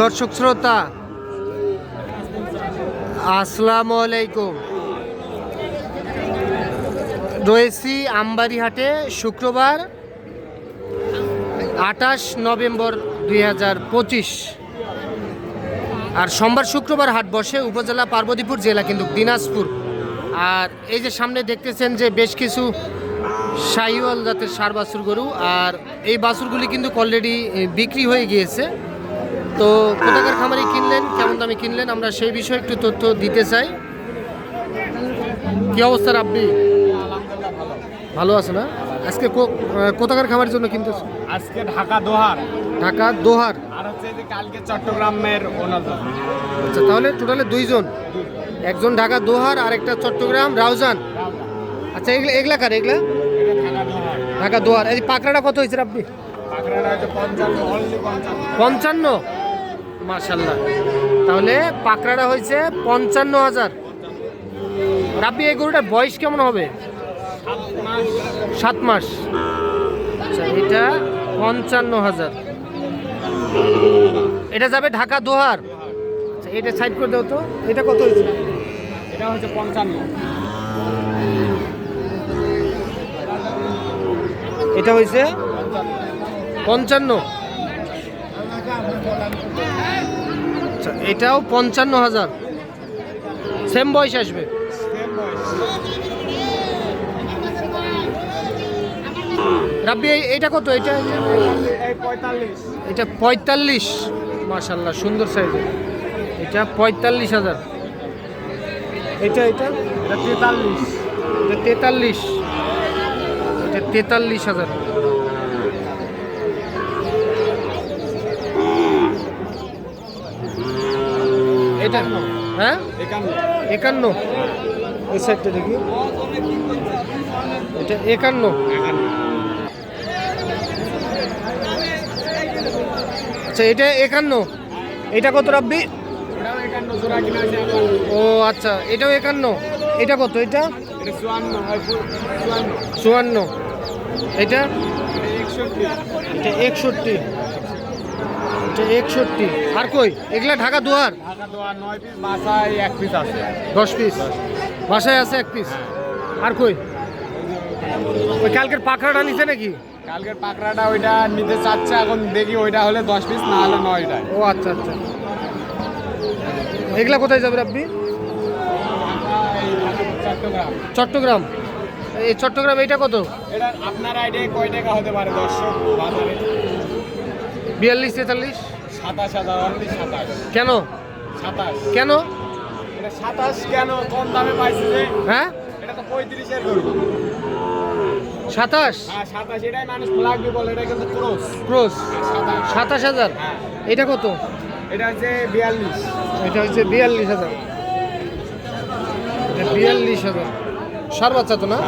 দর্শক শ্রোতা, আসসালামু আলাইকুম। রয়েছি আমবাড়িহাটে শুক্রবার আঠাশ নভেম্বর দুই হাজার পঁচিশ। আর সোমবার শুক্রবার হাট বসে উপজেলা পার্বতীপুর জেলা কিন্তু দিনাজপুর। আর এই যে সামনে দেখতেছেন যে বেশ কিছু শাহিওয়াল জাতের সার বাছুর গরু, আর এই বাছুরগুলি কিন্তু অলরেডি বিক্রি হয়ে গিয়েছে। তো কোথাকার খামারে কিনলেন কেমন দামে কিনলেন? আমরা সেই বিষয়ে একটু তথ্য দিতে চাই। কি অবস্থা রাব্বি ভালো আছে না আজকে কো- আহ, কোথাকার খামারের জন্য কিনতে আজকে ঢাকা দোহার। ঢাকা দোহার। আর হচ্ছে যে কালকে চট্টগ্রামের আচ্ছা তাহলে টোটালে দুইজন। একজন ঢাকা দোহার আর একটা চট্টগ্রাম রাউজান। আচ্ছা এগুলা এগুলা কার এগুলা? ঢাকা দোহার। এই পাকড়াটা কত হয়েছে আপনি? পঞ্চান্ন? মার্শাল্লাহ তাহলে পাকড়াটা হয়েছে পঞ্চান্ন হাজার। রাব্বি, এই গরুটার বয়স কেমন হবে? সাত মাস। আচ্ছা এটা পঞ্চান্ন হাজার। এটা যাবে ঢাকা দোহার। আচ্ছা এটা সাইড করে দাও তো। এটা কত হয়েছে? এটা হচ্ছে পঞ্চান্ন। এটা হয়েছে পঞ্চান্ন। এটাও পঞ্চান্ন হাজার। সেম বয়স আসবে। রাব্বি এইটা কত? এটা এটা পঁয়তাল্লিশ। মাশাল্লাহ সুন্দর সাইজ এটা পঁয়তাল্লিশ হাজার। এটা এটা এটা তেতাল্লিশ। এটা তেতাল্লিশ। এটা তেতাল্লিশ হাজার। এটা হ্যাঁ? একান্ন। ওই সাইডটা দেখি। এটা একান্ন। আচ্ছা এটা একান্ন। এটা কত রাব্বি? ও আচ্ছা এটাও একান্ন। এটা কত এটা? চুয়ান্ন এটা একষট্টি। এটা একষট্টি। আর কই? এগুলা ঢাকা দুয়ার? ঢাকা দোহার নয় পিস বাসায় এক পিস আছে। দশ পিস? বাসায় আছে এক পিস? আর কই? ওই কালকের পাখড়াটা নিছে নাকি? কালকের পাকড়াটা ওইটা নিতে চাচ্ছে এখন দেখি ওইটা হলে দশ পিস না হলে নয়টায়। ও আচ্ছা আচ্ছা। এগুলা কোথায় যাবে আপনি চট্টগ্রাম। চট্টগ্রাম এই চট্টগ্রাম এইটা কত? এটা আপনার আইডিয়া কয় টাকা হতে পারে দর্শক? বাজারে। বিয়াল্লিশ তেতাল্লিশ? সাতাশ হাজার অনলি সাতাশ। কেন? সাতাশ। কেন? এটা সাতাশ কেন? কম দামে পাইছে যে? হ্যাঁ? এটা তো পঁয়ত্রিশের গরু। সাতাশ? হ্যাঁ সাতাশ। এটাই মানুষ লাগবে বলে এটা কিন্তু ক্রোস। ক্রোস? সাতাশ। সাতাশ হাজার? হ্যাঁ। এটা কত? এটা হচ্ছে বিয়াল্লিশ। এটা হচ্ছে বিয়াল্লিশ হাজার। এটা বিয়াল্লিশ হাজার। সার বাচ্চা তো না?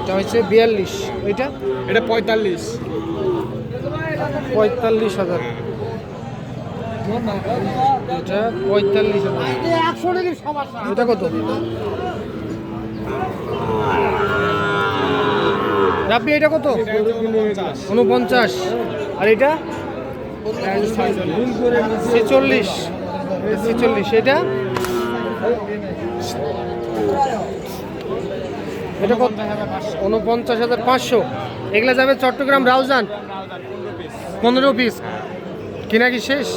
এটা হচ্ছে বিয়াল্লিশ। ওইটা এটা পঁয়তাল্লিশ। পঁয়তাল্লিশ হাজার। এটা পঁয়তাল্লিশ হাজার। এটা কত? রাব্বি, এটা কত? উনপঞ্চাশ। আর এটা? ছেচল্লিশ। ছেচল্লিশ। এটা? এটা কত? উনপঞ্চাশ হাজার পাঁচশো। এগুলা যাবে চট্টগ্রাম রাউজান। পনেরো পিস কিনা কি শেষ?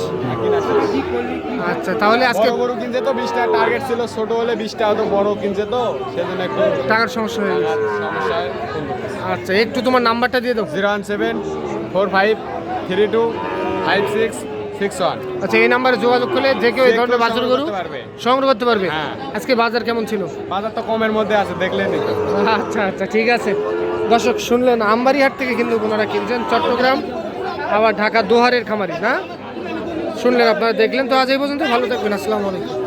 আচ্ছা তাহলে আজকে বড় গরু কিনছে তো বিশটা। টার্গেট ছিল ছোট হলে বিশটা হতো বড় কিনছে তো সেজন্য একটু টাকার সমস্যা হয়ে আচ্ছা একটু তোমার নাম্বারটা দিয়ে দাও। Zero one seven four five three two five six six one. আচ্ছা এই নাম্বারে যোগাযোগ করলে যে কেউ এই ধরনের সংগ্রহ গরু করতে পারবে। সংগ্রহ করতে পারবে। হ্যাঁ। আজকে বাজার কেমন ছিল? বাজার তো কমের মধ্যে আছে দেখলেন আচ্ছা আচ্ছা ঠিক আছে। দর্শক শুনলেন আমবাড়িহাট থেকে কিন্তু ওনারা কিনছেন চট্টগ্রাম। আবার ঢাকা দোহারের খামারি, না? শুনলেন আপনারা, দেখলেন তো আজ এই পর্যন্ত। ভালো থাকবেন, আসসালামু আলাইকুম।